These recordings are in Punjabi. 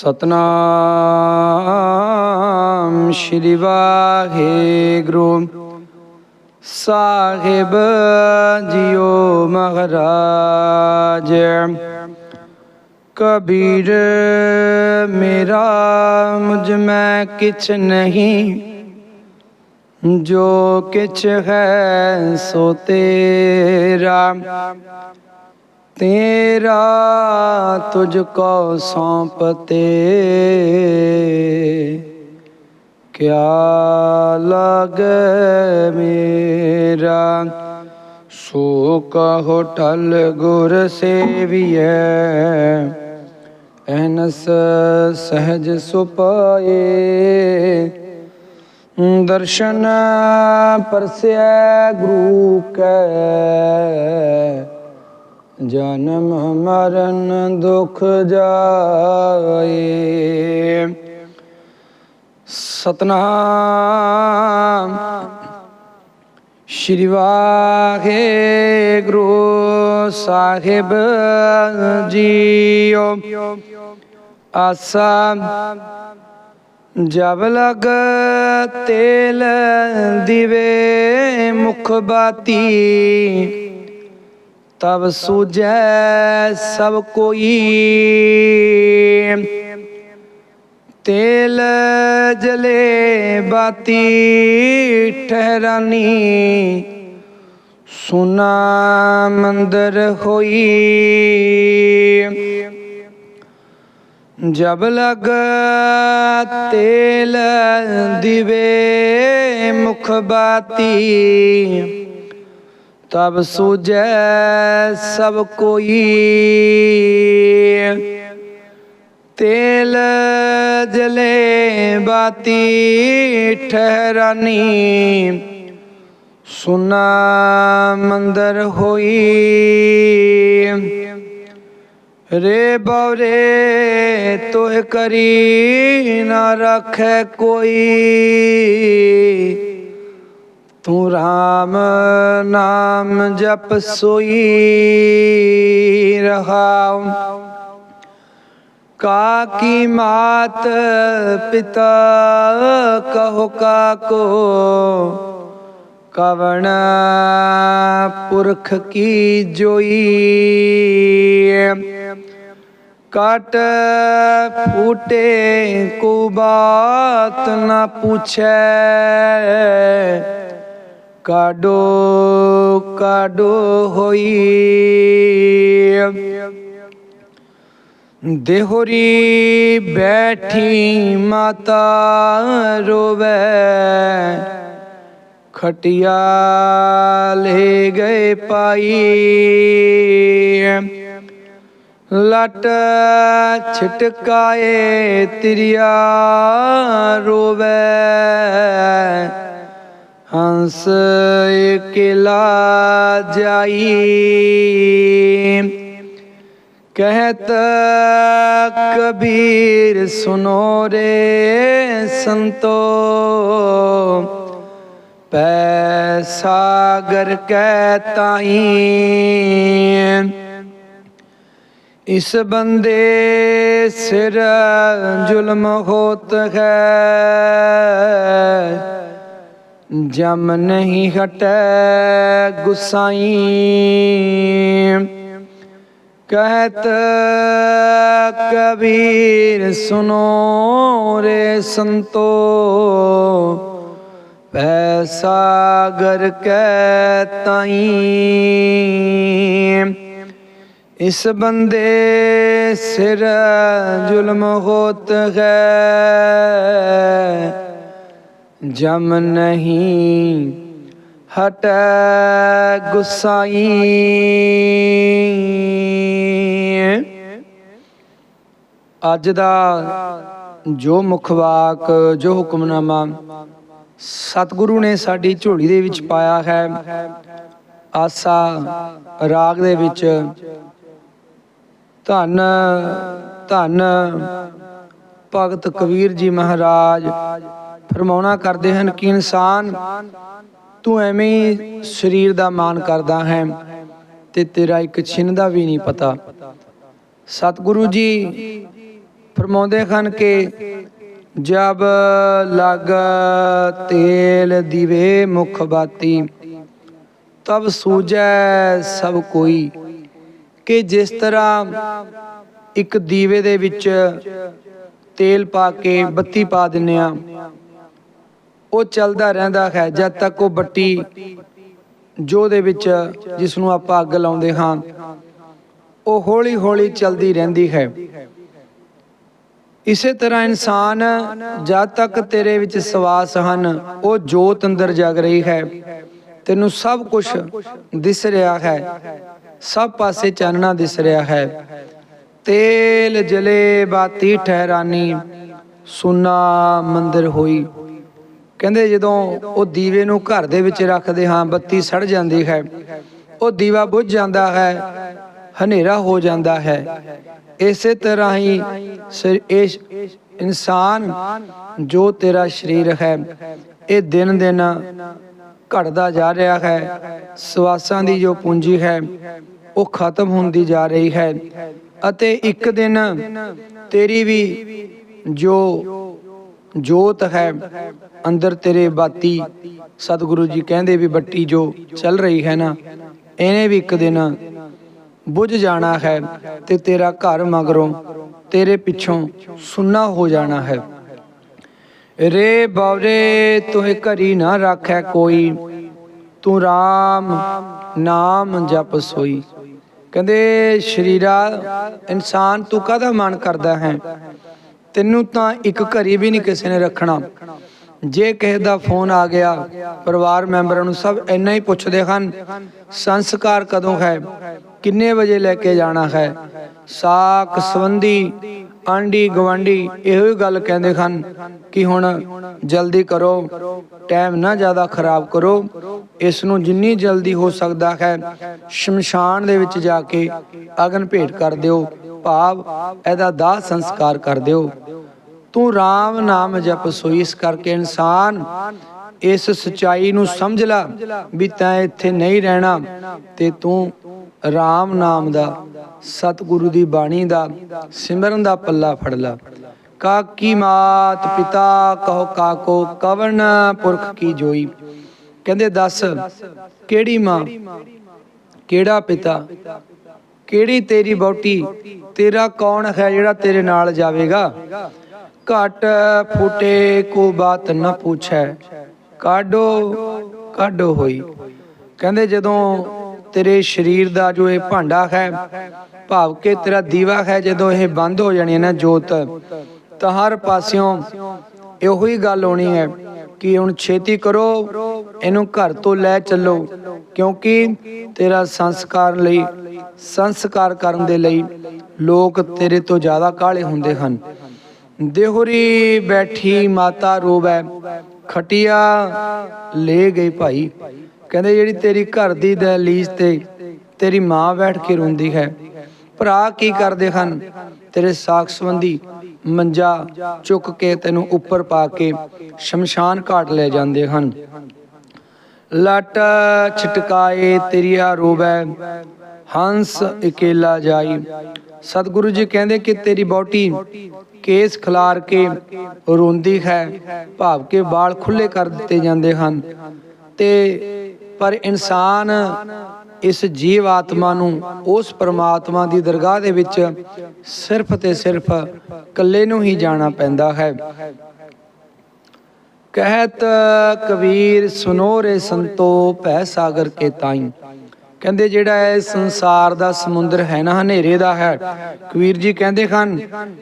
ਸਤਨਾਮ ਸ਼੍ਰੀ ਵਾਹਿਗੁਰੂ। ਸਾਹਿਬ ਜੀਓ ਮਹਾਰਾਜ, ਕਬੀਰ ਮੇਰਾ, ਮੁਝ ਮੈਂ ਕਿਛ ਨਹੀਂ। ਜੋ ਕਿਛ ਹੈ ਸੋ ਤੇਰਾ। ਤੇਰਾ ਤੁਝ ਕੋ ਸੌਂਪਤੇ। ਕਿਆ ਲਗ ਮੇਰਾ ਸੋ ਕਹੋ ਟਲ ਗੁਰ ਸੇਵੀਐ। ਐਨਸ ਸਹਜ ਸੁਪਾਏ। ਦਰਸ਼ਨ ਪਰਸੈ ਗੁਰੂ ਕੈ। ਜਨਮ ਮਰਨ ਦੁਖ ਜਾਏ। ਸਤਨਾਮ। ਸ਼੍ਰੀ ਵਾਹਿਗੁਰੂ ਸਾਹਿਬ ਜੀਓ। ਆਸਾ ਜਬ ਲਗ ਤੇਲ ਦਿਵੇ ਮੁਖ ਬਾਤੀ। ਤਬ ਸੂਝੈ ਸਭ ਕੋਈ। ਤੇਲ ਜਲੇ ਬਾਤੀ ਠਹਿਰਾਨੀ, ਸੁਨਾ ਮੰਦਰ ਹੋਈ। ਜਬ ਲਗ ਤੇਲ ਦਿਵੇ ਮੁਖ ਬਾਤੀ ਤਬ ਸੂਝੈ ਸਭ ਕੋਈ। ਤੇਲ ਜਲੇ ਬਾਤੀ ਠਹਿਰਾਨੀ। ਸੁਨਾ ਮੰਦਰ ਹੋਈ। ਰੇ ਬਉਰੇ ਤੋਹ ਕਰੀ ਨਾ ਰੱਖੈ ਕੋਈ। ਤੂੰ ਰਾਮ ਨਾਮ ਜਪ ਸੋਈ ਰਹਾਉ। ਕਾ ਕੀ ਮਾਤ ਪਿਤਾ ਕਹੋ ਕਾ ਕੋ। ਕਵਣ ਪੁਰਖ ਕੀ ਜੋਈ। ਕਟ ਫੂਟੇ ਕੋ ਬਾਤ ਨਾ ਪੁੱਛੈ। ਕਾਡੋ ਕਾਡੋ ਹੋਈ। ਦੇਹੋਰੀ ਬੈਠੀ ਮਾਤਾ ਰੋਵੇ। ਖਟਿਆ ਲੈ ਗਏ ਪਾਈ ਲਟ ਛਟਕਾਏ, ਤਿਰਿਆ ਰੋਵੇ। ਹੰਸ ਇਕਲਾ ਜਾਈ कहत कबीर सुनो रे संतो पैसागर कहताई इस बंदे सिर जुल्म होत है ਜਮ ਨਹੀਂ ਹਟੈ ਗੁਸਾਈ। ਕਹਤ ਕਬੀਰ ਸੁਨੋ ਰੇ ਸੰਤੋ। ਪੈ ਸਾਗਰ ਕੈ ਤਾਈ। ਇਸ ਬੰਦੇ ਸਿਰ ਜ਼ੁਲਮ ਹੋਤ ਹੈ। ਜਮ ਨਹੀਂ ਹਟ ਗੁਸਾਈ। ਅੱਜ ਦਾ ਜੋ ਮੁਖਵਾਕ ਜੋ ਹੁਕਮਨਾਮਾ ਸਤਿਗੁਰੂ ਨੇ ਸਾਡੀ ਝੋਲੀ ਦੇ ਵਿੱਚ ਪਾਇਆ ਹੈ, ਆਸਾ ਰਾਗ ਦੇ ਵਿੱਚ, ਧੰਨ ਧੰਨ ਭਗਤ ਕਬੀਰ ਜੀ ਮਹਾਰਾਜ ਫਰਮਾਉਣਾ ਕਰਦੇ ਹਨ ਕਿ ਇਨਸਾਨ, ਤੂੰ ਐਵੇਂ ਹੀ ਸਰੀਰ ਦਾ ਮਾਨ ਕਰਦਾ ਹੈ ਤੇ ਤੇਰਾ ਇੱਕ ਛਿਨ ਦਾ ਵੀ ਨਹੀਂ ਪਤਾ। ਸਤਿਗੁਰੂ ਜੀ ਫਰਮਾਉਂਦੇ ਹਨ ਕਿ ਜਬ ਲਗ ਤੇਲ ਦਿਵੇ ਮੁਖ ਬਾਤੀ, ਤਬ ਸੂਝੈ ਸਭ ਕੋਈ ਕਿ ਜਿਸ ਤਰ੍ਹਾਂ ਇੱਕ ਦੀਵੇ ਦੇ ਵਿੱਚ ਤੇਲ ਪਾ ਕੇ ਬੱਤੀ ਪਾ ਦਿੰਨੇ ਆ ਉਹ ਚੱਲਦਾ ਰਹਿੰਦਾ ਹੈ ਜਦ ਤੱਕ ਉਹ ਬੱਤੀ ਜੋ ਦੇ ਵਿੱਚ ਜਿਸ ਨੂੰ ਆਪਾਂ ਅੱਗ ਲਾਉਂਦੇ ਹਾਂ, ਉਹ ਹੌਲੀ ਹੌਲੀ ਚੱਲਦੀ ਰਹਿੰਦੀ ਹੈ। ਇਸੇ ਤਰ੍ਹਾਂ ਇਨਸਾਨ ਜਦ ਤੱਕ ਤੇਰੇ ਵਿੱਚ ਸਵਾਸ ਹਨ, ਉਹ ਜੋਤ ਅੰਦਰ ਜਗ ਰਹੀ ਹੈ। ਤੈਨੂੰ ਸਭ ਕੁਝ ਦਿਸ ਰਿਹਾ ਹੈ, ਸਭ ਪਾਸੇ ਚਾਨਣਾ ਦਿਸ ਰਿਹਾ ਹੈ। ਤੇਲ ਜਲੇ ਬਾਤੀ ਠਹਿਰਾਨੀ, ਸੁਨਾ ਮੰਦਰ ਹੋਈ। ਕਹਿੰਦੇ ਜਦੋਂ ਉਹ ਦੀਵੇ ਨੂੰ ਘਰ ਦੇ ਵਿੱਚ ਰੱਖਦੇ ਹਾਂ, ਬੱਤੀ ਸੜ ਜਾਂਦੀ ਹੈ। ਉਹ ਦੀਵਾ ਬੁੱਝ ਜਾਂਦਾ ਹੈ, ਹਨੇਰਾ ਹੋ ਜਾਂਦਾ ਹੈ। ਇਸੇ ਤਰ੍ਹਾਂ ਹੀ ਇਸ ਇਨਸਾਨ ਜੋ ਤੇਰਾ ਸਰੀਰ ਹੈ, ਇਹ ਦਿਨ ਦਿਨ ਘਟਦਾ ਜਾ ਰਿਹਾ ਹੈ। ਸਵਾਸਾਂ ਦੀ ਜੋ ਪੂੰਜੀ ਹੈ, ਉਹ ਖਤਮ ਹੁੰਦੀ ਜਾ ਰਹੀ ਹੈ। ਅਤੇ ਇੱਕ ਦਿਨ ਤੇਰੀ ਵੀ ਜੋ ਜੋਤ ਹੈ। ਅੰਦਰ ਤੇਰੇ ਬਾਤੀ ਸਤਿਗੁਰੂ ਜੀ ਕਹਿੰਦੇ ਵੀ ਬੱਤੀ ਜੋ ਚੱਲ ਰਹੀ ਹੈ ਨਾ, ਇਹਨੇ ਵੀ ਇੱਕ ਦਿਨ ਬੁੱਝ ਜਾਣਾ ਹੈ ਤੇ ਤੇਰਾ ਘਰ ਮਗਰੋਂ ਤੇਰੇ ਪਿੱਛੋਂ ਸੁੰਨਾ ਹੋ ਜਾਣਾ ਹੈ। ਰੇ ਬਵਰੇ ਤੋਏ ਘਰੀ ਨਾ ਰੱਖੈ ਕੋਈ, ਤੂੰ RAM ਨਾਮ ਜਪ ਸੋਈ। ਕਹਿੰਦੇ, ਸ਼ਰੀਰਾ ਇਨਸਾਨ ਤੂੰ ਕਾਹਦਾ ਮਨ ਕਰਦਾ ਹੈ? ਤੈਨੂੰ ਤਾਂ ਇੱਕ ਘਰੀ ਵੀ ਨਹੀਂ ਕਿਸੇ ਨੇ ਰੱਖਣਾ। ਜੇ ਕਿਸੇ ਦਾ ਫੋਨ ਆ ਗਿਆ ਪਰਿਵਾਰ ਮੈਂਬਰਾਂ ਨੂੰ ਸਭ ਇੰਨਾ ਹੀ ਪੁੱਛਦੇ ਹਨ ਸੰਸਕਾਰ ਕਦੋਂ ਹੈ? ਕਿੰਨੇ ਵਜੇ ਲੈ ਕੇ ਜਾਣਾ ਹੈ? ਸਾਕ ਸੰਬੰਧੀ ਆਂਡੀ ਗਵਾਂਡੀ ਇਹੋ ਹੀ ਗੱਲ ਕਹਿੰਦੇ ਹਨ ਕਿ ਹੁਣ ਜਲਦੀ ਕਰੋ ਟਾਈਮ ਨਾ ਜ਼ਿਆਦਾ ਖਰਾਬ ਕਰੋ। ਇਸ ਨੂੰ ਜਿੰਨੀ ਜਲਦੀ ਹੋ ਸਕਦਾ ਹੈ ਸ਼ਮਸ਼ਾਨ ਦੇ ਵਿੱਚ ਜਾ ਕੇ ਅਗਨ ਭੇਟ ਕਰ ਦਿਓ। ਭਾਵ ਇਹਦਾ ਦਾਹ ਸੰਸਕਾਰ ਕਰ ਦਿਓ। ਤੂੰ RAM ਨਾਮ ਜਪ ਸੋਈ, ਇਸ ਕਰਕੇ ਇਨਸਾਨ ਇਸ ਸਚਾਈ ਨੂੰ ਸਮਝ ਲੈ ਵੀ ਤੈਂ ਇੱਥੇ ਨਹੀਂ ਰਹਿਣਾ ਤੇ ਤੂੰ RAM ਨਾਮ ਦਾ, ਸਤਿਗੁਰੂ ਦੀ ਬਾਣੀ ਦਾ, ਸਿਮਰਨ ਦਾ ਪੱਲਾ ਫੜ ਲੈ। ਕਾਕੀ ਮਾਤ ਪਿਤਾ ਕਹੋ, ਕਾਕੋ ਕਵਨ ਪੁਰਖ ਕੀ ਜੋਈ? ਕਹਿੰਦੇ, ਦੱਸ ਕਿਹੜੀ ਮਾਂ, ਕਿਹੜਾ ਪਿਤਾ ਕਿਹੜੀ ਤੇਰੀ ਬੌਟੀ ਤੇਰਾ ਕੌਣ ਹੈ ਜਿਹੜਾ ਤੇਰੇ ਨਾਲ ਜਾਵੇਗਾ? ਘਟ ਫੂਟੇ ਕੋ ਬਾਤ ਨਾ ਪੁੱਛੈ। ਕਾਡੋ ਕਾਡੋ ਹੋਈ। ਕਹਿੰਦੇ ਜਦੋਂ ਤੇਰੇ ਸਰੀਰ ਦਾ ਜੋ ਇਹ ਭਾਂਡਾ ਹੈ, ਭਾਵ ਕਿ ਤੇਰਾ ਦੀਵਾ ਹੈ, ਜਦੋਂ ਇਹ ਬੰਦ ਹੋ ਜਾਣੀ ਹੈ ਨਾ ਜੋਤ, ਤਾਂ ਹਰ ਪਾਸਿਓਂ ਇਹੋ ਹੀ ਗੱਲ ਹੋਣੀ ਹੈ ਕਿ ਹੁਣ ਛੇਤੀ ਕਰੋ ਇਹਨੂੰ ਘਰ ਤੋਂ ਲੈ ਚੱਲੋ, ਕਿਉਂਕਿ ਤੇਰਾ ਸੰਸਕਾਰ ਲਈ, ਸੰਸਕਾਰ ਕਰਨ ਦੇ ਲਈ ਲੋਕ ਤੇਰੇ ਤੋਂ ਜ਼ਿਆਦਾ ਕਾਲੇ ਹੁੰਦੇ ਹਨ। ਦੇਹੁਰੀ ਬੈਠੀ ਮਾਤਾ ਰੋਵੈ, ਖਟਿਆ ਲੈ ਗਈ ਭਾਈ। ਕਹਿੰਦੇ, ਜਿਹੜੀ ਤੇਰੀ ਘਰ ਦੀ ਦਹਲੀਜ਼ ਤੇ ਤੇਰੀ ਮਾਂ ਬੈਠ ਕੇ ਰੋਂਦੀ ਹੈ, ਭਰਾ ਕੀ ਕਰਦੇ ਹਨ? ਤੇਰੇ ਸਾਖ ਸੰਬੰਧੀ ਮੰਜਾ ਚੁੱਕ ਕੇ ਤੈਨੂੰ ਉੱਪਰ ਪਾ ਕੇ ਸ਼ਮਸ਼ਾਨ ਘਾਟ ਲੈ ਜਾਂਦੇ ਹਨ। ਲਟ ਛਟਕਾਏ ਤੇਰੀਆ ਰੋਵੈ, ਹੰਸ ਇਕੇਲਾ ਜਾਈ। ਸਤਿਗੁਰੂ ਜੀ ਕਹਿੰਦੇ ਕਿ ਤੇਰੀ ਬੋਟੀ ਕੇਸ ਖਿਲਾਰ ਕੇ ਰੋਂਦੀ ਹੈ, ਭਾਵ ਕੇ ਵਾਲ ਖੁੱਲੇ ਕਰ ਦਿੱਤੇ ਜਾਂਦੇ ਹਨ। ਤੇ ਪਰ ਇਨਸਾਨ ਇਸ ਜੀਵ ਆਤਮਾ ਨੂੰ ਉਸ ਪਰਮਾਤਮਾ ਦੀ ਦਰਗਾਹ ਦੇ ਵਿੱਚ ਸਿਰਫ ਤੇ ਸਿਰਫ ਇਕੱਲੇ ਨੂੰ ਹੀ ਜਾਣਾ ਪੈਂਦਾ ਹੈ। ਕਹਿਤ ਕਬੀਰ ਸੁਨੋ ਰੇ ਸੰਤੋ ਭੈ ਸਾਗਰ ਕੇ ਤਾਈ। ਕਹਿੰਦੇ ਜਿਹੜਾ ਇਹ ਸੰਸਾਰ ਦਾ ਸਮੁੰਦਰ ਹੈ ਨਾ, ਹਨੇਰੇ ਦਾ ਹੈ। ਕਬੀਰ ਜੀ ਕਹਿੰਦੇ ਹਨ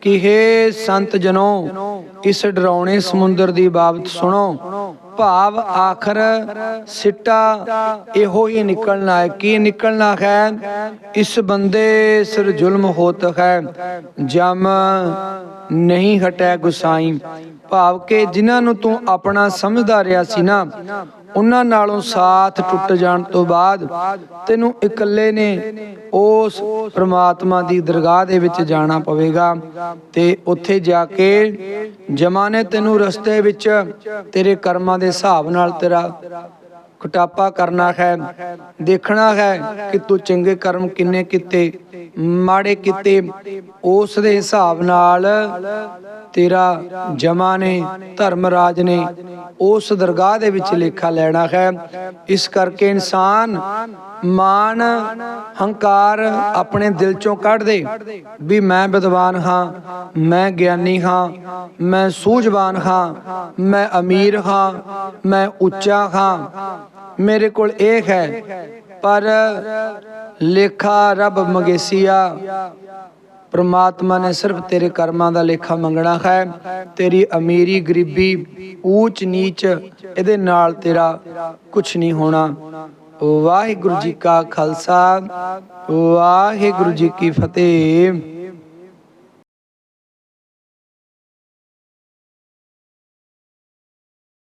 ਕਿ ਹੇ ਸੰਤ ਜਨੋ, ਇਸ ਡਰਾਉਣੇ ਸਮੁੰਦਰ ਦੀ ਬਾਬਤ ਸੁਣੋ। ਭਾਵ ਆਖਰ ਸਿੱਟਾ ਇਹੋ ਹੀ ਨਿਕਲਣਾ ਹੈ। ਕੀ ਨਿਕਲਣਾ ਹੈ? ਇਸ ਬੰਦੇ ਸਿਰ ਜ਼ੁਲਮ ਹੋਤ ਹੈ। ਜਮ ਨਹੀਂ ਹਟੈ ਗੁਸਾਈ। ਭਾਵ ਕਿ ਜਿਨ੍ਹਾਂ ਨੂੰ ਤੂੰ ਆਪਣਾ ਸਮਝਦਾ ਰਿਹਾ ਸੀ ਨਾ, ਉਹਨਾਂ ਨਾਲੋਂ ਸਾਥ ਟੁੱਟ ਜਾਣ ਤੋਂ ਬਾਅਦ ਤੈਨੂੰ ਇਕੱਲੇ ਨੇ ਉਸ ਪ੍ਰਮਾਤਮਾ ਦੀ ਦਰਗਾਹ ਦੇ ਵਿੱਚ ਜਾਣਾ ਪਵੇਗਾ ਤੇ ਉੱਥੇ ਜਾ ਕੇ ਜਮਾਨੇ ਤੈਨੂੰ ਰਸਤੇ ਵਿੱਚ ਤੇਰੇ ਕਰਮਾਂ ਦੇ ਹਿਸਾਬ ਨਾਲ ਤੇਰਾ ਕਟਾਪਾ ਕਰਨਾ ਹੈ, ਦੇਖਣਾ ਹੈ ਕਿ ਤੂੰ ਚੰਗੇ ਕਰਮ ਕਿੰਨੇ ਕੀਤੇ, ਮਾੜੇ ਕੀਤੇ, ਉਸ ਦੇ ਹਿਸਾਬ ਨਾਲ ਤੇਰਾ ਜਮਾ ਨੇ, ਧਰਮਰਾਜ ਨੇ ਉਸ ਦਰਗਾਹ ਦੇ ਵਿੱਚ ਲੇਖਾ ਲੈਣਾ ਹੈ। ਇਸ ਕਰਕੇ ਇਨਸਾਨ ਮਾਨ, ਹੰਕਾਰ ਆਪਣੇ ਦਿਲ ਚੋਂ ਕੱਢ ਦੇ ਵੀ ਮੈਂ ਵਿਦਵਾਨ ਹਾਂ, ਮੈਂ ਗਿਆਨੀ ਹਾਂ, ਮੈਂ ਸੂਝਵਾਨ ਹਾਂ, ਮੈਂ ਅਮੀਰ ਹਾਂ, ਮੈਂ ਉੱਚਾ ਹਾਂ। ਮੇਰੇ ਕੋਲ ਇਹ ਹੈ, ਪਰ ਲੇਖਾ ਰੱਬ ਮਗੇਸੀਆ ਪ੍ਰਮਾਤਮਾ ਨੇ ਸਿਰਫ ਤੇਰੇ ਕਰਮਾਂ ਦਾ ਲੇਖਾ ਮੰਗਣਾ ਹੈ। ਤੇਰੀ ਅਮੀਰੀ ਗਰੀਬੀ ਊਚ ਨੀਚ, ਇਹਦੇ ਨਾਲ ਤੇਰਾ ਕੁਝ ਨਹੀਂ ਹੋਣਾ। ਵਾਹਿਗੁਰੂ ਜੀ ਕਾ ਖਾਲਸਾ, ਵਾਹਿਗੁਰੂ ਜੀ ਕੀ ਫਤਿਹ।